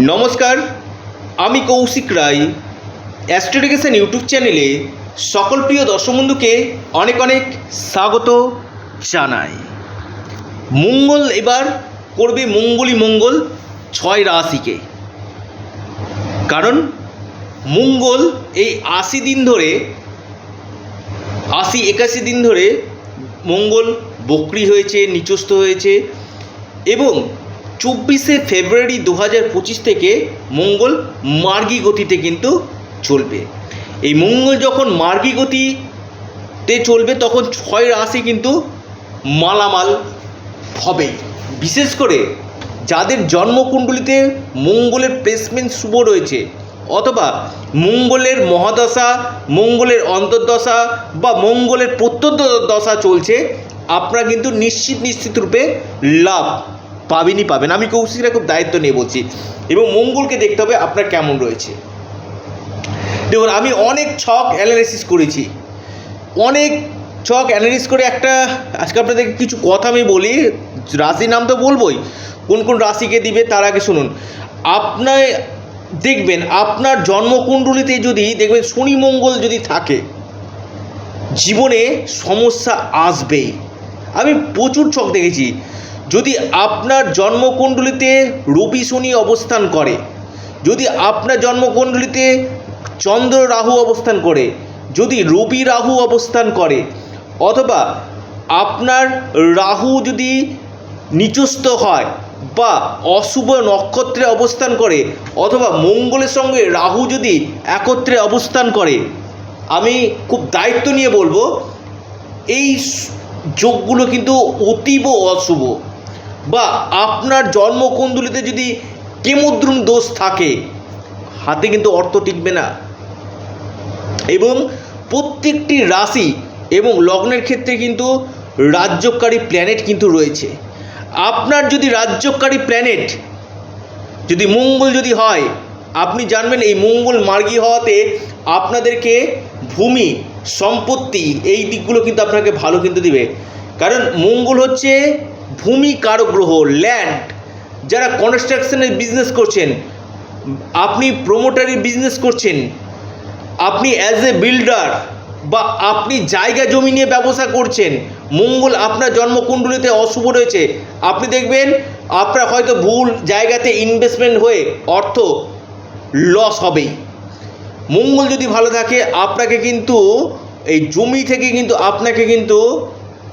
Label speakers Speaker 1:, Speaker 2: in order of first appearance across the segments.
Speaker 1: নমস্কার, আমি কৌশিক রায়। অ্যাস্ট্রোডিকেশন ইউটিউব চ্যানেলে সকল প্রিয় দর্শক বন্ধুকে অনেক অনেক স্বাগত জানাই। মঙ্গল এবার করবে মঙ্গলই মঙ্গল ছয় রাশিকে। কারণ মঙ্গল এই আশি দিন ধরে, আশি একাশি দিন ধরে মঙ্গল বক্রি হয়েছে, নিচস্থ হয়েছে এবং চব্বিশে ফেব্রুয়ারি দু হাজার পঁচিশ থেকে মঙ্গল মার্গী গতিতে কিন্তু চলবে। এই মঙ্গল যখন মার্গী গতিতে চলবে, তখন ছয় রাশি কিন্তু মালামাল হবে বিশেষ করে যাদের জন্মকুণ্ডলিতে মঙ্গলের প্লেসমেন্ট শুভ রয়েছে, অথবা মঙ্গলের মহাদশা, মঙ্গলের অন্তর্দশা বা মঙ্গলের প্রত্যন্ত দশা চলছে, আপনারা কিন্তু নিশ্চিত নিশ্চিত রূপে লাভ পাবেনই পাবেন। আমি কৌশিকরা খুব দায়িত্ব নিয়ে বলছি। এবং মঙ্গলকে দেখতে হবে আপনার কেমন রয়েছে। দেখুন, আমি অনেক ছক অ্যানালিসিস করেছি। অনেক ছক অ্যানালিস করে একটা, আজকে আপনাদের কিছু কথা আমি বলি, রাশির নাম তো বলবোই। কোন কোন রাশিকে দিবে তার আগে শুনুন। আপনার, দেখবেন, আপনার জন্মকুণ্ডলিতে যদি, দেখবেন শনি মঙ্গল যদি থাকে, জীবনে সমস্যা আসবেই। আমি প্রচুর ছক দেখেছি। যদি আপনার জন্মকুণ্ডলিতে রবি শনি অবস্থান করে, যদি আপনার জন্মকুণ্ডলিতে চন্দ্র রাহু অবস্থান করে, যদি রবি রাহু অবস্থান করে, অথবা আপনার রাহু যদি নিচস্থ হয় বা অশুভ নক্ষত্রে অবস্থান করে, অথবা মঙ্গলের সঙ্গে রাহু যদি একত্রে অবস্থান করে, আমি খুব দায়িত্ব নিয়ে বলব, এই যোগগুলো কিন্তু অতীব অশুভ। বা আপনার জন্মকুণ্ডলিতে যদি কেমদ্রুম দোষ থাকে, হাতে কিন্তু অর্থ টিকবে না। এবং প্রত্যেকটি রাশি এবং লগ্নের ক্ষেত্রে কিন্তু রাজ্যকারী প্ল্যানেট কিন্তু রয়েছে। আপনার যদি রাজ্যকারী প্ল্যানেট যদি মঙ্গল যদি হয়, আপনি জানবেন এই মঙ্গল মার্গী হওয়াতে আপনাদেরকে ভূমি, সম্পত্তি, এই দিকগুলো কিন্তু আপনাকে ভালো কিন্তু দিবে। কারণ মঙ্গল হচ্ছে ভূমি কারক গ্রহ ল্যান্ড যারা কনস্ট্রাকশনের বিজনেস করছেন, আপনি প্রমোটারি বিজনেস করছেন, আপনি অ্যাজ এ বিল্ডার বা আপনি জায়গা জমি নিয়ে ব্যবসা করছেন, মঙ্গল আপনার জন্মকুণ্ডলিতে অশুভ রয়েছে, আপনি দেখবেন আপনার হয়তো ভুল জায়গাতে ইনভেস্টমেন্ট হয়ে অর্থ লস হবেই। মঙ্গল যদি ভালো থাকে, আপনাকে কিন্তু, এই জমি থেকে কিন্তু আপনাকে কিন্তু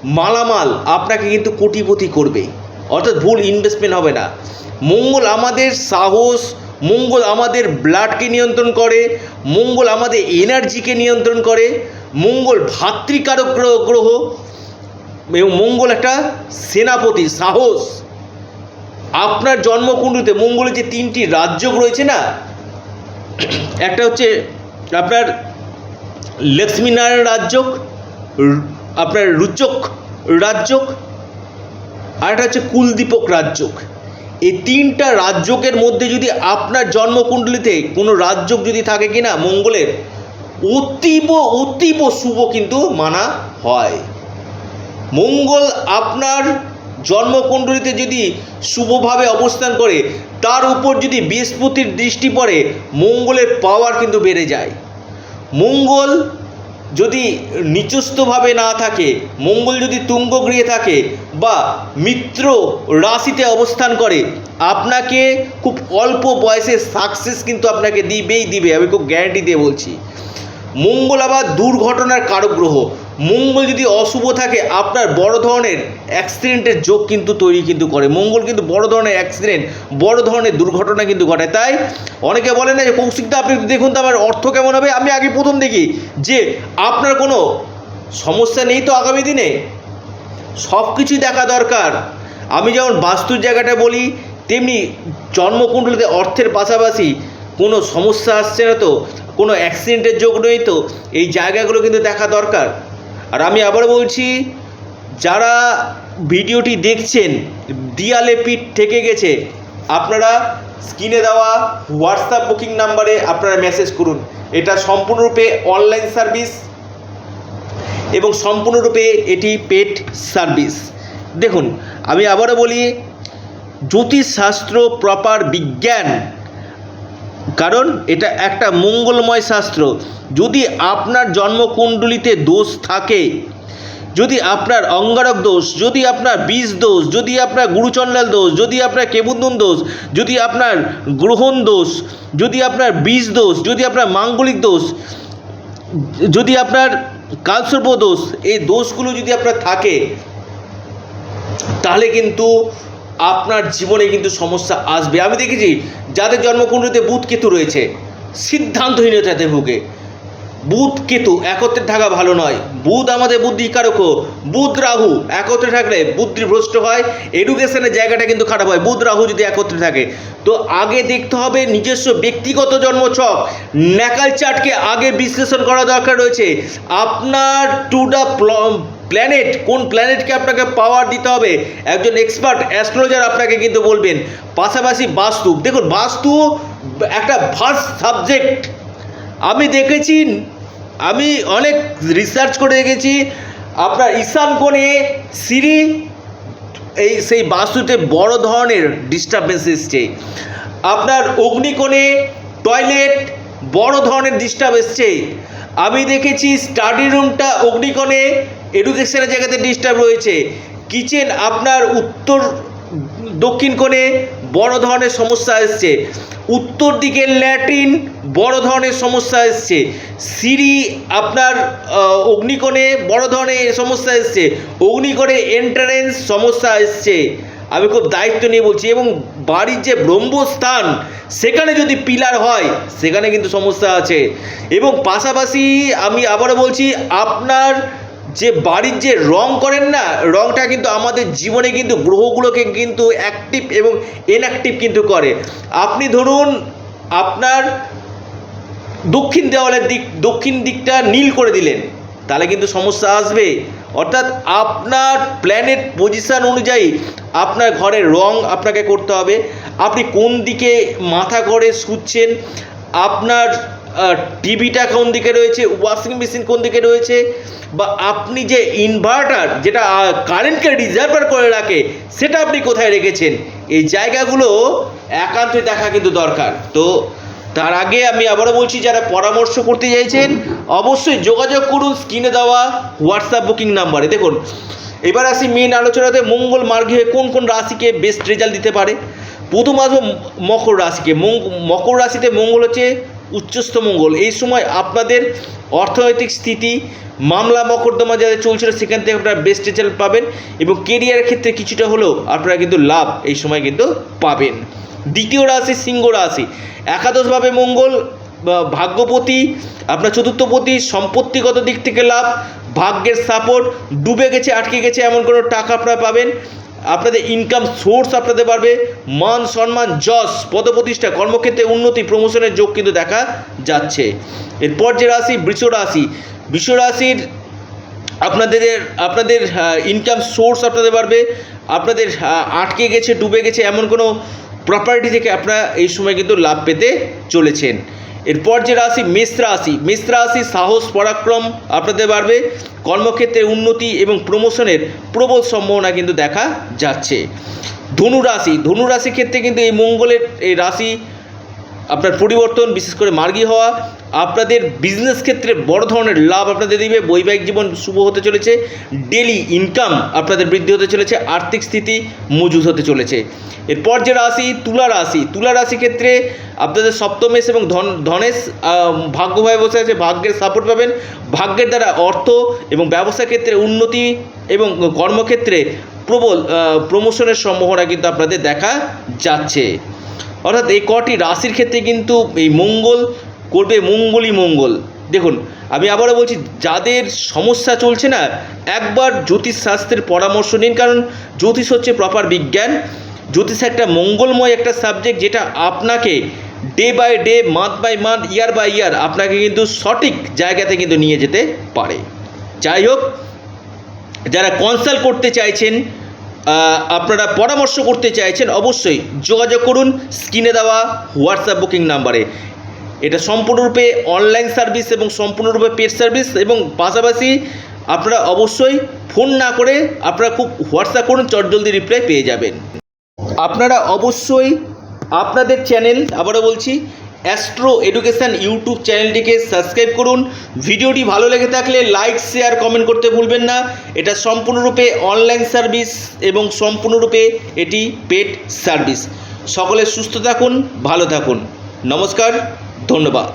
Speaker 1: মালামাল আপনাকে কিন্তু কোটিপতি করবে অর্থাৎ ভুল ইনভেস্টমেন্ট হবে না। মঙ্গল আমাদের সাহস, মঙ্গল আমাদের ব্লাডকে নিয়ন্ত্রণ করে, মঙ্গল আমাদের এনার্জিকে নিয়ন্ত্রণ করে, মঙ্গল ভাতৃকারক গ্রহ এবং মঙ্গল একটা সেনাপতি, সাহস। আপনার জন্মকুণ্ডুতে মঙ্গলের যে তিনটি রাজ্য রয়েছে না, একটা হচ্ছে আপনার লক্ষ্মীনারায়ণ রাজ্যক র- আপনার রুচক রাজ্যক আর একটা হচ্ছে কুলদীপক রাজ্যক এই তিনটা রাজ্যকের মধ্যে যদি আপনার জন্মকুণ্ডলিতে কোনো রাজ্যক যদি থাকে কিনা, মঙ্গলের, অতীব অতীব শুভ কিন্তু মানা হয়। মঙ্গল আপনার জন্মকুণ্ডলিতে যদি শুভভাবে অবস্থান করে, তার উপর যদি বৃহস্পতির দৃষ্টি পড়ে, মঙ্গলের পাওয়ার কিন্তু বেড়ে যায়। মঙ্গল যদি নিচস্থভাবে না থাকে, মঙ্গল যদি তুঙ্গ গৃহে থাকে বা মিত্র রাশিতে অবস্থান করে, আপনাকে খুব অল্প বয়সে সাকসেস কিন্তু আপনাকে দিবেই দিবে, আমি খুব গ্যারান্টি দিয়ে বলছি। মঙ্গল আবার দুর্ঘটনার কারক গ্রহ মঙ্গল যদি অশুভ থাকে, আপনার বড় ধরনের অ্যাক্সিডেন্টের যোগ কিন্তু তৈরি কিন্তু করে। মঙ্গল কিন্তু বড় ধরনের অ্যাক্সিডেন্ট, বড় ধরনের দুর্ঘটনা কিন্তু ঘটে। তাই অনেকে বলে না যে কৌশিকদা আপনি দেখুন তো, আমার অর্থ কেমন হবে? আমি আগে প্রথম দেখি যে, আপনার কোনো সমস্যা নেই তো আগামী দিনে? সব কিছুই দেখা দরকার। আমি যেমন বাস্তুর জায়গাটা বলি, তেমনি জন্মকুণ্ডলিতে অর্থের পাশাপাশি কোনো সমস্যা আসছে না তো? কোনো অ্যাক্সিডেন্টের যোগ নেই তো, এই জায়গাগুলো কিন্তু দেখা দরকার। আর আমি আবার বলছি, যারা ভিডিওটি দেখছেন, দিয়ালে পিঠ থেকে গেছে, আপনারা স্ক্রিনে দেওয়া হোয়াটসঅ্যাপ বুকিং নাম্বারে আপনারা মেসেজ করুন। এটা সম্পূর্ণরূপে অনলাইন সার্ভিস এবং সম্পূর্ণরূপে এটি পেট সার্ভিস দেখুন, আমি আবারও বলি, জ্যোতিষশাস্ত্র প্রপার বিজ্ঞান কারণ এটা একটা মঙ্গলময় শাস্ত্র যদি আপনার জন্মকুণ্ডলিতে দোষ থাকে যদি আপনার অঙ্গারক দোষ যদি আপনার বীজ দোষ যদি আপনার গুরুচণ্ডাল দোষ যদি আপনার কেবুন্দন দোষ যদি আপনার গ্রহণ দোষ যদি আপনার বীজ দোষ যদি আপনার মাঙ্গলিক দোষ যদি আপনার কালসর্প দোষ এই দোষগুলো যদি আপনার থাকে তাহলে কিন্তু আপনার জীবনে কিন্তু সমস্যা আসবে। আমি দেখেছি যাদের জন্মকুণ্ডলিতে বুধ কেতু রয়েছে সিদ্ধান্তহীনতাতে ভুগে। বুধ কেতু একত্রে থাকা ভালো নয়। বুধ আমাদের বুদ্ধিকারক বুধ রাহু একত্রে থাকলে বুদ্ধি ভ্রষ্ট হয় এডুকেশনের জায়গাটা কিন্তু খারাপ হয়। বুধ রাহু যদি একত্রে থাকে, তো আগে দেখতে হবে নিজস্ব ব্যক্তিগত জন্মছক। ন্যাকাল চার্টকে আগে বিশ্লেষণ করা দরকার রয়েছে। আপনার টু দ্য প্ল্যানেট কোন প্ল্যানেটকে আপনাকে পাওয়ার দিতে হবে? একজন এক্সপার্ট অ্যাস্ট্রোলজার আপনাকে কিন্তু বলবেন। পাশাপাশি বাস্তু। দেখুন, বাস্তু একটা ভার্স সাবজেক্ট আমি দেখেছি, আমি অনেক রিসার্চ করে দেখেছি, আপনার ঈশান কোণে সিঁড়ি, এই সেই বাস্তুতে বড় ধরনের ডিস্টারবেন্স এসছে। আপনার অগ্নিকোণে টয়লেট বড় ধরনের ডিস্টার্ব এসছে। আমি দেখেছি স্টাডি রুমটা অগ্নিকোণে এডুকেশনের জায়গাতে ডিস্টার্ব রয়েছে। কিচেন আপনার উত্তর, দক্ষিণ কোণে বড় ধরনের সমস্যা এসছে। উত্তর দিকে ল্যাটিন বড় ধরনের সমস্যা এসছে। সিঁড়ি আপনার অগ্নিকোণে বড় ধরনের সমস্যা এসছে। অগ্নিকোণে এন্ট্রান্স সমস্যা এসছে। আমি খুব দায়িত্ব নিয়ে বলছি এবং বাড়ির যে ব্রহ্মস্থান, সেখানে যদি পিলার হয়, সেখানে কিন্তু সমস্যা আছে। এবং পাশাপাশি আমি আবারও বলছি, আপনার যে বাড়ির যে রং করেন না, রংটা কিন্তু আমাদের জীবনে কিন্তু গ্রহগুলোকে কিন্তু অ্যাক্টিভ এবং ইনঅ্যাক্টিভ কিন্তু করে। আপনি ধরুন, আপনার দক্ষিণ দেওয়ালের দিক, দক্ষিণ দিকটা নীল করে দিলেন, তাহলে কিন্তু সমস্যা আসবে। অর্থাৎ আপনার প্ল্যানেট পজিশন অনুযায়ী আপনার ঘরের রং আপনাকে করতে হবে। আপনি কোন দিকে মাথা করে শুচ্ছেন, আপনার টিভিটা কোন দিকে রয়েছে? ওয়াশিং মেশিন কোন দিকে রয়েছে? বা আপনি যে ইনভার্টার যেটা কারেন্টকে রিজার্ভার করে রাখে, সেটা আপনি কোথায় রেখেছেন? এই জায়গাগুলো একান্তই দেখা কিন্তু দরকার। তো তার আগে আমি আবারও বলছি, যারা পরামর্শ করতে চাইছেন, অবশ্যই যোগাযোগ করুন, স্ক্রিনে দেওয়া হোয়াটসঅ্যাপ বুকিং নাম্বারে দেখুন, এবার আসি মেন আলোচনাতে, মঙ্গল মার্গী কোন কোন রাশিকে বেস্ট রেজাল্ট দিতে পারে? প্রথম আসব মকর রাশিকে। মকর রাশিতে মঙ্গল হচ্ছে উচ্চস্থ মঙ্গল। এই সময় আপনাদের অর্থনৈতিক স্থিতি, মামলা মকদ্দমা যাদের চলছিল, সেখান থেকে আপনারা বেস্ট রেজাল্ট পাবেন এবং কেরিয়ারের ক্ষেত্রে কিছুটা হলেও আপনারা কিন্তু লাভ এই সময় কিন্তু পাবেন। দ্বিতীয় রাশি সিংহ রাশি। একাদশভাবে মঙ্গল ভাগ্যপতি, আপনার চতুর্থপতি, সম্পত্তিগত দিক থেকে লাভ, ভাগ্যের সাপোর্ট ডুবে গেছে, আটকে গেছে, এমন কোনো টাকা আপনারা পাবেন। আপনাদের ইনকাম সোর্স আপনাদের বাড়বে। মান, সম্মান, যশ, পদপ্রতিষ্ঠা, কর্মক্ষেত্রে উন্নতি প্রমোশনের যোগ কিন্তু দেখা যাচ্ছে। এরপর যে রাশি, বৃষ রাশি। বৃষ রাশির আপনাদের আপনাদের ইনকাম সোর্স আপনাদের বাড়বে। আপনাদের আটকে গেছে, ডুবে গেছে এমন কোনো প্রপার্টি থেকে আপনারা এই সময় কিন্তু লাভ পেতে চলেছেন। এরপর যে রাশি, মেষ রাশি মেষ রাশি সাহস, পরাক্রম আপনাদের বাড়বে। কর্মক্ষেত্রে উন্নতি এবং প্রমোশনের প্রবল সম্ভাবনা কিন্তু দেখা যাচ্ছে। ধনু রাশি, ধনু রাশির ক্ষেত্রে কিন্তু এই মঙ্গলের এই রাশি আপনার পরিবর্তন বিশেষ করে মার্গী হওয়া আপনাদের বিজনেস ক্ষেত্রে বড় ধরনের লাভ আপনাদের দিবে বৈবাহিক জীবন শুভ হতে চলেছে ডেলি ইনকাম আপনাদের বৃদ্ধি হতে চলেছে আর্থিক স্থিতি মজুত হতে চলেছে। এরপর যে রাশি তুলা রাশি তুলা রাশি ক্ষেত্রে আপনাদের সপ্তমেশ এবং ধন ধনেশ আহ, ভাগ্য হয়ে বসে আছে ভাগ্যের সাপোর্ট পাবেন ভাগ্যের দ্বারা অর্থ এবং ব্যবসা ক্ষেত্রে উন্নতি এবং কর্মক্ষেত্রে প্রবল প্রমোশনের সম্ভাবনা কিন্তু আপনাদের দেখা যাচ্ছে। অর্থাৎ এই কটি রাশির ক্ষেত্রে কিন্তু এই মঙ্গল করবে মঙ্গলই মঙ্গল। দেখুন, আমি আবারও বলছি, যাদের সমস্যা চলছে না, একবার জ্যোতিষশাস্ত্রের পরামর্শ নিন, কারণ জ্যোতিষ হচ্ছে প্রপার বিজ্ঞান। জ্যোতিষ একটা মঙ্গলময় একটা সাবজেক্ট যেটা আপনাকে day by day month by month year by year আপনাকে কিন্তু সঠিক জায়গাতে কিন্তু নিয়ে যেতে পারে। যাই হোক, যারা কনসাল্ট করতে চাইছেন আপনারা পরামর্শ করতে চাইছেন, অবশ্যই যোগাযোগ করুন, স্ক্রিনে দেওয়া হোয়াটসঅ্যাপ বুকিং নাম্বারে। এটা সম্পূর্ণরূপে অনলাইন সার্ভিস এবং সম্পূর্ণরূপে পেড সার্ভিস এবং পাশাপাশি আপনারা অবশ্যই ফোন না করে আপনারা খুব হোয়াটসঅ্যাপ করুন চটজলদি রিপ্লাই পেয়ে যাবেন। আপনারা অবশ্যই আপনাদের চ্যানেল, আবারও বলছি অ্যাস্ট্রো এডুকেশন ইউটিউব চ্যানেলটিকে সাবস্ক্রাইব করুন। ভিডিওটি ভালো লেগে থাকলে লাইক শেয়ার কমেন্ট করতে ভুলবেন না। এটা সম্পূর্ণরূপে অনলাইন সার্ভিস এবং সম্পূর্ণরূপে এটি পেড সার্ভিস সকলে সুস্থ থাকুন, ভালো থাকুন। নমস্কার, ধন্যবাদ।